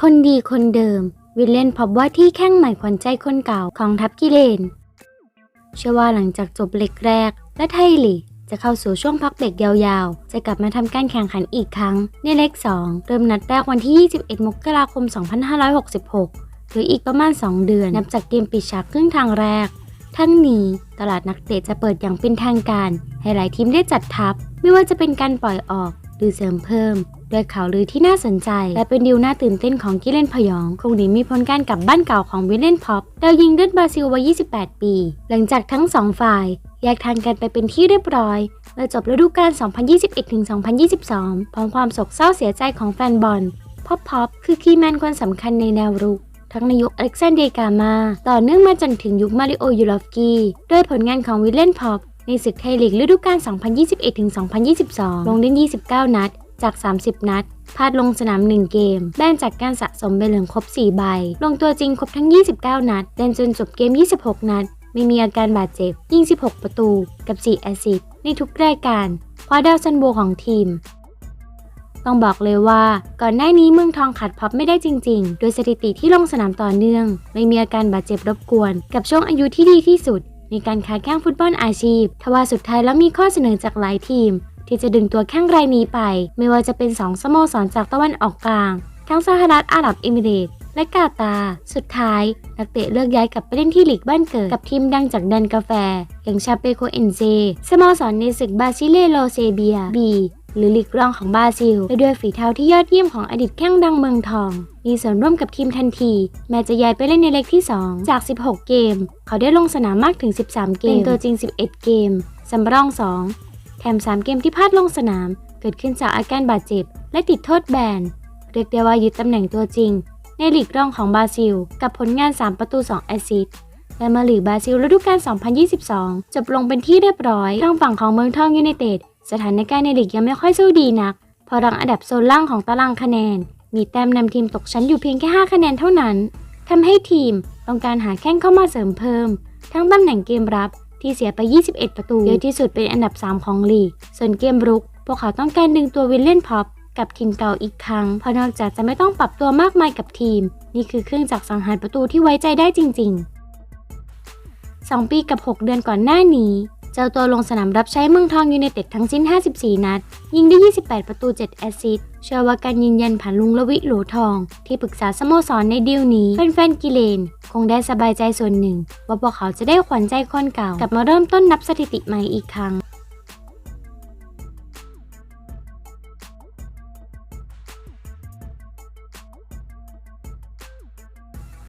คนดีคนเดิม วิลเลนพบว่าที่แข้งใหม่ขวัญใจคนเก่าของทัพกิเลน เชื่อว่าหลังจากจบเล็กแรก และไทยลีกจะเข้าสู่ช่วงพักเบรกยาวๆ จะกลับมาทำการแข่งขันอีกครั้ง ในเล็ก 2 เริ่มนัดแรกวันที่ 21 มกราคม 2566 หรืออีกประมาณ 2 เดือน นับจากเกมปิดฉากครึ่งทางแรก ทั้งนี้ตลาดนักเตะจะเปิดอย่างเป็นทางการ ให้หลายทีมได้จัดทัพ ไม่ว่าจะเป็นการปล่อยออกหรือเสริมเพิ่ม ด้วยข่าวลือที่น่าสนใจ และเป็นดีลน่าตื่นเต้นของกิเลนพยองคงหนีมีผลการกลับบ้านเก่าของวิลเลนพ็อปดาวยิงเลือดบราซิลวัย 28 ปี หลังจากทั้งสองฝ่ายแยกทางกันไปเป็นที่เรียบร้อยเมื่อจบฤดูกาล 2021-2022 พร้อมความโศกเศร้าเสียใจของแฟนบอลพ็อปพ็อปคือคีย์แมนคนสำคัญในแนวรุกทั้งในยุคอเล็กซานเดร์กามา ต่อเนื่องมาจนถึงยุคมาริโอยูลอฟกีด้วยผลงานของวิลเลนพ็อปในศึกไทยลีกฤดูกาล 2021-2022 ลงเล่น 29 นัด จาก 30 นัดพลาดลงสนาม 1 เกม แบนจากการสะสมใบเหลืองครบ 4 ใบ ลงตัวจริงครบทั้ง 29 นัดเล่นจนจบเกม 26 นัด ไม่มีอาการบาดเจ็บ ยิง 16 ประตู กับ 4 แอสซิสในทุกรายการคว้าดาวซันโบของทีม ต้องบอกเลยว่าก่อนหน้านี้เมืองทองขัดพับไม่ได้จริง ๆ โดยสถิติที่ลงสนามต่อเนื่อง ไม่มีอาการบาดเจ็บรบกวน กับช่วงอายุที่ดีที่สุดในการค้าแข้งฟุตบอลอาชีพ ทว่าสุดท้ายแล้วมีข้อเสนอจากหลายทีม ที่จะดึงตัวแข้งรายนี้ไป ไม่ว่าจะเป็น2สโมสรจากตะวันออกกลาง ทั้งสหรัฐอาหรับเอมิเรตส์และกาตา สุดท้าย นักเตะเลือกย้ายกลับไปเล่นที่ลีกบ้านเกิด กับทีมดังจากแดนกาแฟ อย่างชาเปโคเอนเซสโมสรในศึกบาซิเลโลเซเบียบีหรือลีกรองของบราซิลไปด้วยฝีเท้าที่ยอดเยี่ยมของอดีตแข้งดังเมืองทอง มีส่วนร่วมกับทีมทันที แม้จะย้ายไปเล่นในเล็กที่ 2 จาก 16 เกม เขาได้ลงสนามมากถึง 13 เกมเป็นตัวจริง 11 เกม สำรอง 2 แถม 3 เกมที่พลาดลงสนาม เกิดขึ้นจากอาการบาดเจ็บ และติดโทษแบน เรียกได้ว่ายึดตำแหน่งตัวจริง ในลีกรองของบราซิล กับผลงาน 3 ประตู 2 แอสซิสต์และมาลีกบราซิลฤดูกาล 2022 จบลงเป็นที่เรียบร้อยทางฝั่งของเมืองทองยูไนเต็ดสถานการณ์ในลีกยังไม่ค่อยสู้ดีนักพราะรังอันดับโซนล่างของตารางคะแนน มีแต้มนำทีมตกชั้นอยู่เพียงแค่ 5 คะแนนเท่านั้นทำให้ทีมต้องการหาแข้งเข้ามาเสริมเพิ่ม ทั้งตำแหน่งเกมรับ ที่เสียไป 21 ประตูเยอะที่สุดเป็นอันดับ 3 ของลีก ส่วนเกมรุก พวกเขาต้องการดึงตัววิลเล่นพ็อปกับทีมเก่าอีกครั้ง เพราะนอกจากจะไม่ต้องปรับตัวมากมายกับทีม นี่คือเครื่องจักรสังหารประตูที่ไว้ใจได้จริง ๆ 2 ปีกับ 6 เดือนก่อนหน้านี้ เจ้าตัวลงสนามรับใช้เมืองทองยูเนเต็ดทั้งสิ้น 54 นัด ยิงได้ 28 ประตู 7 แอสซิสต์เชื่อว่าการยืนยันผ่านลุงละวิโหลทอง ที่ปรึกษาสโมสรในดีลนี้แฟนๆกิเลน คงได้สบายใจส่วนหนึ่ง ว่าพวกเขาจะได้ขวัญใจคนเก่ากลับมาเริ่มต้นนับสถิติใหม่อีกครั้ง